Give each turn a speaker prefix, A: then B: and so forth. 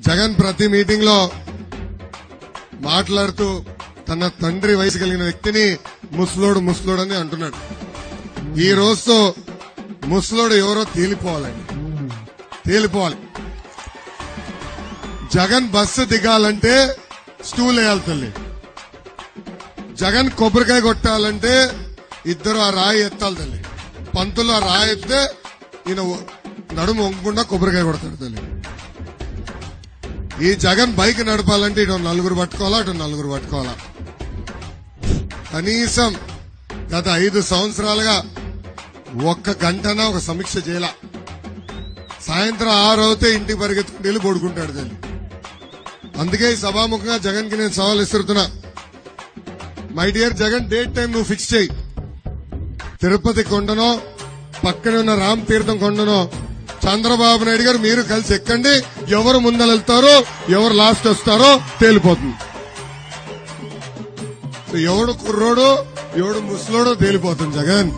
A: జగన్ ప్రతి మీటింగ్లో మాట్లాడుతూ తన తండ్రి వయసు కలిగిన వ్యక్తిని ముసలోడు ముసలోడు అని అంటున్నాడు. ఈ రోజుతో ముసలోడు ఎవరో తేలిపోవాలండి తేలిపోవాలి. జగన్ బస్సు దిగాలంటే స్టూల్ వేయాలి తల్లి. జగన్ కొబ్బరికాయ కొట్టాలంటే ఇద్దరు ఆ రాయి ఎత్తాలి తల్లి. పంతులు ఆ రాయి ఎత్తే ఈయన నడుము వంగకుండా కొబ్బరికాయ కొడతాడు తల్లి. ఈ జగన్ బైక్ నడపాలంటే ఇటు నలుగురు పట్టుకోవాలా అటు నలుగురు పట్టుకోవాలా? కనీసం గత ఐదు సంవత్సరాలుగా ఒక్క గంటన ఒక సమీక్ష చేయాల. సాయంత్రం ఆరు అవుతే ఇంటికి పరిగెత్తుకుంటూ వెళ్ళి పడుకుంటాడు తల్లి అందుకే సభాముఖంగా జగన్కి నేను సవాల్ ఇస్తున్నా my dear Jagan date time నువ్వు ఫిక్స్ చేయి. తిరుపతి కొండనో పక్కనే ఉన్న రామ్ తీర్థం కొండనో చంద్రబాబు నాయుడు గారు మీరు కలిసి ఎక్కండి. ఎవరు ముందర వెళ్తారో ఎవరు లాస్ట్ వస్తారో తేలిపోతుంది. ఎవడు కుర్రోడు ఎవడు ముసలోడో తేలిపోతుంది జగన్.